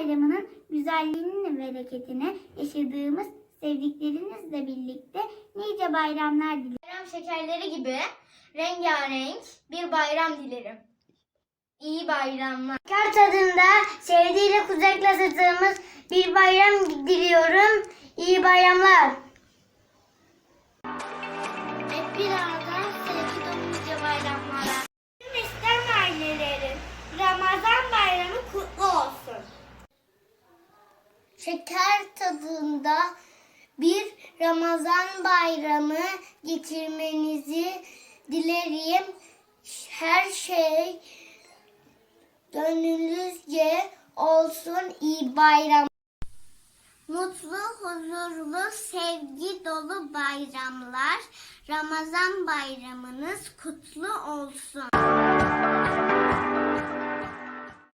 Bayramı'nın güzelliğini ve bereketini yaşadığımız sevdiklerinizle birlikte nice bayramlar dilerim. Bayram şekerleri gibi rengarenk bir bayram dilerim. İyi bayramlar. Şeker tadında sevdiğiyle kucaklaştığımız bir bayram diliyorum. İyi bayramlar. Şeker tadında bir Ramazan bayramı geçirmenizi dilerim. Her şey gönlünüzce olsun. İyi bayram. Mutlu, huzurlu, sevgi dolu bayramlar. Ramazan bayramınız kutlu olsun.